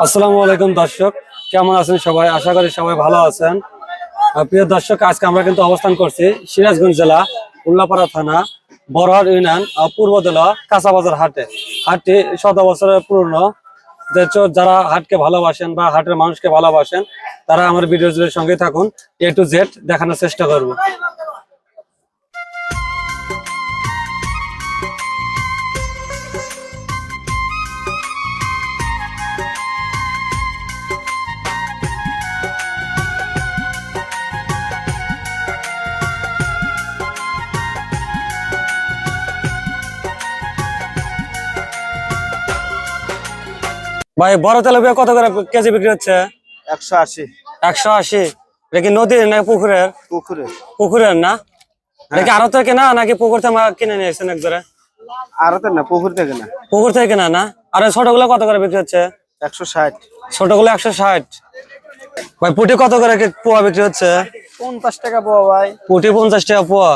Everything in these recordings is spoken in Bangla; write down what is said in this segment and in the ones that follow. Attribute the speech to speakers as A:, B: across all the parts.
A: আসসালামু আলাইকুম দর্শক কেমন আছেন সবাই? আশা করি সবাই ভালো আছেন। প্রিয় দর্শক আজকে আমরা কিন্তু অবস্থান করছি সিরাজগঞ্জ জেলা উল্লাপাড়া থানা বড়হাট ইউনিয়ন আহ, পূর্ব জেলা কাঁচাবাজার হাটে। হাটটি শত বছরের পুরনো। যারা হাটকে ভালোবাসেন বা হাটের মানুষকে ভালোবাসেন তারা আমার ভিডিও জুড়ে সঙ্গে থাকুন। এ টু জেড দেখানোর চেষ্টা করব। ভাই বড় তেলাপিয়া কত করে কেজি বিক্রি হচ্ছে?
B: একশো আশি।
A: একশো আশি? এটা কি নদীর না পুকুরের?
B: পুকুরে
A: পুকুরের না? এটা কি আরও থেকে কেনা নাকি পুকুর থেকে কিনে নিয়েছেন একবারে?
B: আর তো না পুকুর থেকে না।
A: পুকুর থেকে কেনা না? আর ছোটগুলো কত করে বিক্রি হচ্ছে?
B: একশো ষাট।
A: ছোটগুলো একশো ষাট। ভাই পুটি কত করে পোয়া বিক্রি হচ্ছে?
B: পঞ্চাশ টাকা পাওয়া ভাই।
A: পুটি পঞ্চাশ টাকা পোয়া।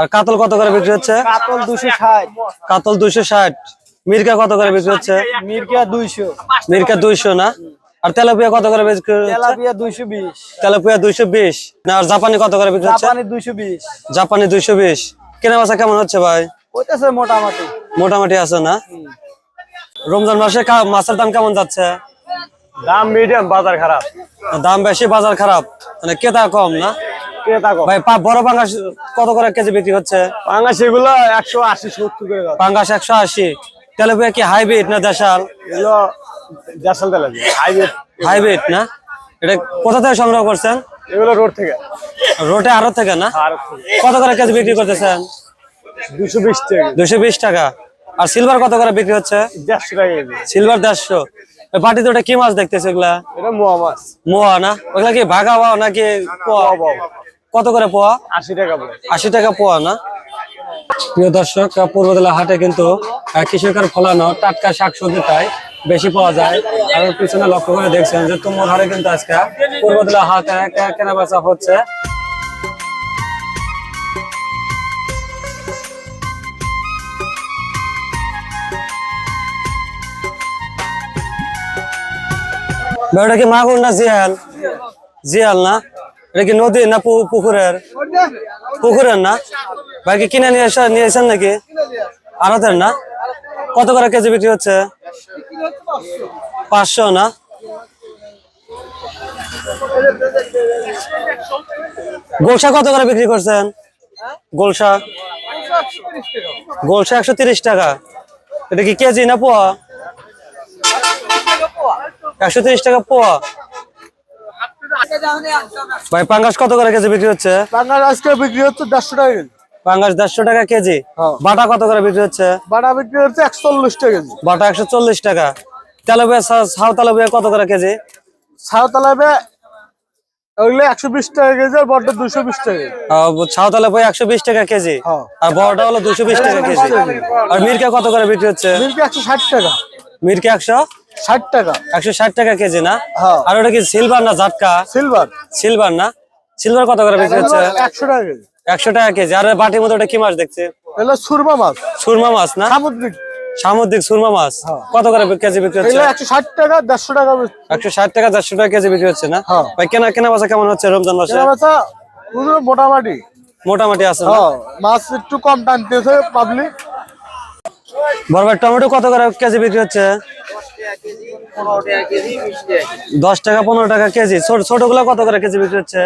A: আর কাতল কত করে বিক্রি হচ্ছে?
B: কাতল দুশো ষাট।
A: কাতল দুইশো ষাট। মির্কা কত করে বিক্রি হচ্ছে?
B: মির্গিয়া দুইশো।
A: মির্কা দুইশো না? আর তেলাপিয়া কত করে বিক্রি হচ্ছে?
B: তেলাপিয়া দুইশো বিশ।
A: তেলাপিয়া দুইশো বিশ। না আর জাপানি কত করে বিক্রি হচ্ছে?
B: জাপানি দুইশো বিশ।
A: জাপানি দুইশো বিশ। কেনা বেচা কেমন হচ্ছে ভাই?
B: হইতেছে মোটামুটি।
A: মোটামুটি আছে না? রমজান মাসে মাছের দাম কেমন যাচ্ছে?
B: দাম মিডিয়াম বাজার খারাপ।
A: দাম বেশি বাজার খারাপ। মানে কেতা কম না?
B: ক্রেতা কম।
A: ভাই পা- বড় পাঙ্গাস কত করে কেজি বিক্রি হচ্ছে?
B: পাঙ্গা সেগুলো একশো আশি সত্তর করে
A: পাঙ্গাস একশো আশি। তেলাপিয়া কি হাইব্রিড না দেশাল?
B: এগুলো দেশাল তেলাপিয়া হাইব্রিড
A: হাইব্রিড না? এটা কোথা থেকে সংগ্রহ করছেন?
B: এগুলো রোড থেকে।
A: রোডে আরও থেকে না? কত করে কেজি বিক্রি করতেছেন?
B: দুশো বিশ টাকা।
A: দুশো বিশ টাকা। আর সিলভার কত করে বিক্রি হচ্ছে?
B: দেড়শো টাকা
A: সিলভার দেড়শো। বাটিতে ওটা কি মাছ দেখতেছে ওগুলা
B: এটা মোয়া মাছ।
A: মোয়া না? ওগুলা কি ভাগা পাওয়া নাকি পোয়া? কত করে পোয়া?
B: আশি টাকা
A: আশি টাকা পোয়া না? প্রিয় দর্শক পূর্বদলা হাটে কিন্তু কৃষকের ফলানো টাটকা শাকসবজি তাই বেশি পাওয়া যায়। আর পিছনে লক্ষ্য করে দেখছেন যে তুমুল হারে কিন্তু আজকে পূর্বদলা হাটে কেনা বেচা হচ্ছে। ওটা কি মাগুর না জিয়াল? জিয়াল না? এটা কি নদী না পুকুরের? পুকুরের না? ভাই কি কিনে নিয়ে এসে নিয়েছেন নাকি? আড়তের না? কত করে কেজি বিক্রি হচ্ছে? পাঁচশো না? গোলসা কত করে বিক্রি করছেন? গোলসা গোলসা একশো তিরিশ টাকা। এটা কি কেজি না পোয়া? একশো তিরিশ টাকা পোয়া। ভাই, পাঙ্গাস কত করে কেজি বিক্রি হচ্ছে?
B: পাঙ্গাস আজকে বিক্রি হচ্ছে দেড়শো টাকা
A: পাঙ্গাস দেড়শো টাকা কেজি।
B: হ্যাঁ।
A: বাটা কত করে বিক্রি হচ্ছে?
B: বাটা বিক্রি হচ্ছে একশো চল্লিশ টাকা কেজি।
A: বাটা একশো চল্লিশ টাকা। তেলাপিয়া তেলাপিয়া কত করে কেজি?
B: ওইগুলো একশো বিশ টাকা কেজি আর বড়টা দুশো বিশ টাকা কেজি।
A: তেলাপিয়া একশো বিশ টাকা কেজি।
B: হ্যাঁ।
A: আর বড়টা হলো দুশো বিশ টাকা কেজি। আর মিরকা কত করে বিক্রি হচ্ছে?
B: একশো ষাট টাকা।
A: মিরকা একশো
B: ষাট টাকা।
A: একশো ষাট টাকা কেজি না?
B: হ্যাঁ।
A: আর ওটা কি সিলভার না জাটকা?
B: সিলভার।
A: সিলভার না? সিলভার কত করে বিক্রি হচ্ছে?
B: একশো টাকা কেজি।
A: একশো টাকা কেজি। আর বাটির মধ্যে ওটা কি মাছ দেখছে?
B: সুরমা মাছ।
A: সুরমা মাছ না?
B: সামুদ্রিক।
A: সামুদ্রিক সুরমা মাছ।
B: হ্যাঁ।
A: কত করে কেজি বিক্রি হচ্ছে?
B: একশো ষাট টাকা দেড়শো টাকা
A: একশো ষাট টাকা দেড়শো টাকা কেজি বিক্রি হচ্ছে না?
B: হ্যাঁ।
A: ভাই কেনা কেনা বাসা কেমন হচ্ছে রমজান মাসে?
B: মোটামুটি।
A: মোটামুটি আছে
B: হ্যাঁ মাছ একটু কম টানতেছে পাবলিক
A: বড় টমেটো কত করে কেজি বিক্রি হচ্ছে? দশ টাকা পনেরো টাকা কেজি। ছোট ছোটগুলো কত করে কেজি বিক্রি হচ্ছে?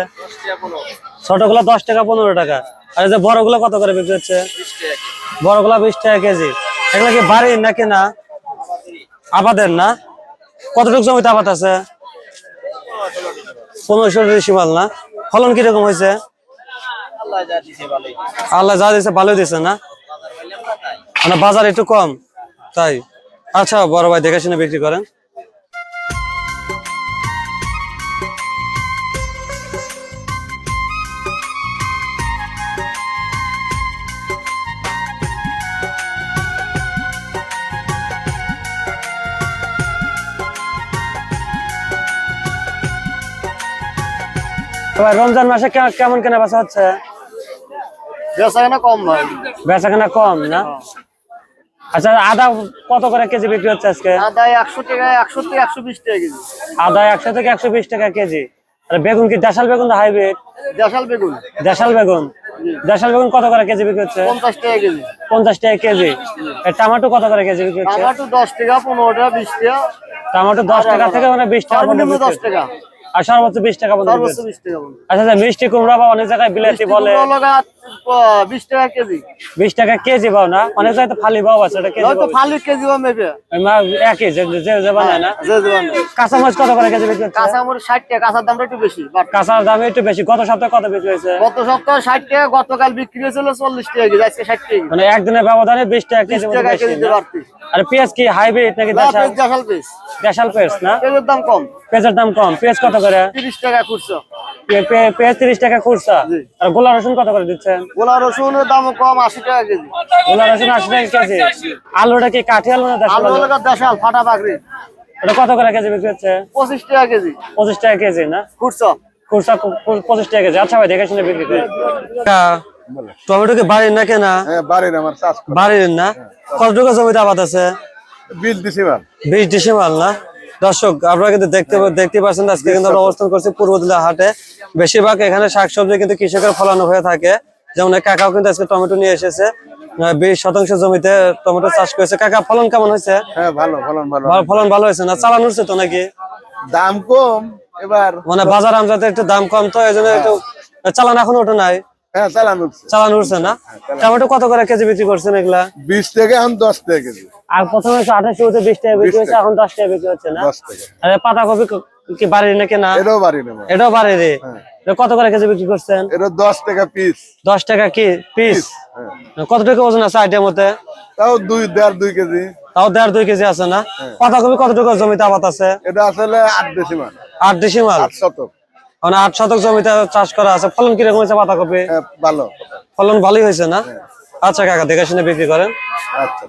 A: ছোটগুলো দশ টাকা, পনেরো টাকা। আর এই যে বড়গুলো কত করে বিক্রি হচ্ছে? বড়গুলো বিশ টাকা কেজি। এগুলো কি বাড়ির নাকি না? আবাদের না? কতটুকু জমিতে আবাদ আছে? পনেরোশো মাল না? ফলন কীরকম হয়েছে? আল্লাহ যা দিছে ভালো দিছে না? মানে বাজার একটু কম, তাই। আচ্ছা বড় ভাই দেখে শুনে বিক্রি করেন। ভাই, রমজান মাসে কেমন কেনা বেচা হচ্ছে?
B: কম ভাই।
A: বেচা কম না? আচ্ছা আদা কত করে কেজি বিক্রি হচ্ছে আজকে?
C: আদা একশো টাকা একশো থেকে একশো বিশ টাকা কেজি।
A: আদা একশো থেকে একশো বিশ টাকা কেজি। আর বেগুন কি দেশাল বেগুন না হাইব্রিড?
C: দেশাল বেগুন।
A: দেশাল বেগুন। দেশাল বেগুন কত করে কেজি বিক্রি হচ্ছে?
C: পঞ্চাশ টাকা কেজি।
A: পঞ্চাশ টাকা কেজি। টমেটো কত করে কেজি বিক্রি হচ্ছে?
C: টমাটো দশ টাকা পনেরো টাকা বিশ টাকা।
A: টমেটো দশ টাকা থেকে মানে বিশ টাকা
C: দশ টাকা।
A: আর সর্বোচ্চ বিশ টাকা পর্যন্ত
C: সর্বোচ্চ। বিশ টাকা।
A: আচ্ছা আচ্ছা মিষ্টি কুমড়া বা অনেক জায়গায় বিলাতি বলে
C: বিশ টাকা কেজি।
A: বিশ টাকা কেজি পাও না? অনেক জায়গায় তো ফালি পাও আছে কেজি পাও।
C: ফালি কেজি মেপে।
A: একই যে যে বানায় না?
C: যে জোয়ান
A: কাঁচামরিচ কত করে কেজি বিক্রি
C: কাঁচামরিচ ষাট টাকা কাঁচার দামটা একটু বেশি
A: কাঁচার দাম একটু বেশি। গত সপ্তাহে কত বিক্রি হয়েছে?
C: গত সপ্তাহে ষাট টাকা গতকাল বিক্রি হয়েছিল চল্লিশ টাকা কেজি আজকে ষাট টাকা।
A: মানে একদিনের ব্যবধানে বিশ টাকা কেজি।
C: টাকা
A: আর পেঁয়াজ কি হাইব্রিড নাকি দেশাল?
C: পেঁয়াজ দেশাল পেঁয়াজ।
A: না?
C: পেঁয়াজের দাম কম।
A: পেঁয়াজের দাম কম। পেঁয়াজ কত করে?
C: তিরিশ টাকা খুচরো
A: পে- পেঁয়াজ তিরিশ টাকা খুচরা আর গোলা রসুন কত করে দিচ্ছেন?
C: গোলা রসুনের দামও কম আশি টাকা কেজি।
A: গোলা রসুন আশি টাকা কেজি। আলুটা কি কাঠি আলু না দেশাল?
C: আলু দেশাল ফাটা
A: ওটা কত করে কেজি বিক্রি হচ্ছে?
C: পঁচিশ টাকা কেজি।
A: পঁচিশ টাকা কেজি না?
C: খুচরো
A: পঁচিশ টাকা কেজি। আচ্ছা ভাই দেখে শুনে বিক্রি করে। টমেটো কি বাড়ির না কেনা?
D: হ্যাঁ বাড়ির আমার চাষ
A: বাড়ির না? কতটুকু জমিতে আবাদ আছে?
D: বিল দিছি বার
A: বিশ ডিসেম্বর না? দর্শক আপনারা কিন্তু দেখতে দেখতে পাচ্ছেন আজকে কিন্তু আমরা অবস্থান করছি পূর্ব দিল্লা হাটে। বেশিরভাগ এখানে শাকসবজি কিন্তু কৃষকের ফলানো হয়ে থাকে। যেমন কাকাও কিন্তু আজকে টমেটো নিয়ে এসেছে। বিশ শতাংশ জমিতে টমেটো চাষ করেছে। কাকা ফলন কেমন হয়েছে?
D: হ্যাঁ ভালো ফলন ভালো-
A: ফলন ভালো হয়েছে না? চালান উঠছে তো নাকি?
D: দাম কম এবার
A: মানে বাজার আমজাতে একটু দাম কম তো এই জন্য একটু চালান এখন ওঠে নাই?
D: হ্যাঁ চালান উঠছে।
A: চালান উঠছে না? টমেটো কত করে কেজি বিক্রি করছেন এগুলা?
D: বিশ থেকে এখন দশ টাকা কেজি।
A: আর প্রথমে আঠাশ শুরুতে বিশ টাকা বিক্রি হচ্ছে এখন দশ টাকা বিক্রি হচ্ছে না?
D: দশ টাকা।
A: আর পাতাকপি ক- কি বাড়ির নাকি না
D: এটাও
A: বাড়ির কত করে কেজি বিক্রি করছেন?
D: এটা দশ টাকা পিস
A: দশ টাকা কি পিস
D: হ্যাঁ।
A: কত টাকা ওজন আছে আইটের মধ্যে
D: তাও দুই দেড় দুই কেজি।
A: তাও দেড় দুই কেজি আছে না? পাতাকপি কতটুকু জমিতে আবাদ আছে?
D: এটা আসলে আট দেশি মান
A: আট ডিসিমাল
D: আট শতক।
A: মানে আট শতক জমিতে চাষ করা আছে। ফলন কীরকম হয়েছে পাতাকপি
D: হ্যাঁ ভালো।
A: ফলন ভালোই হয়েছে না? আচ্ছা কাকা দেখে শুনে বিক্রি করেন।
D: আচ্ছা।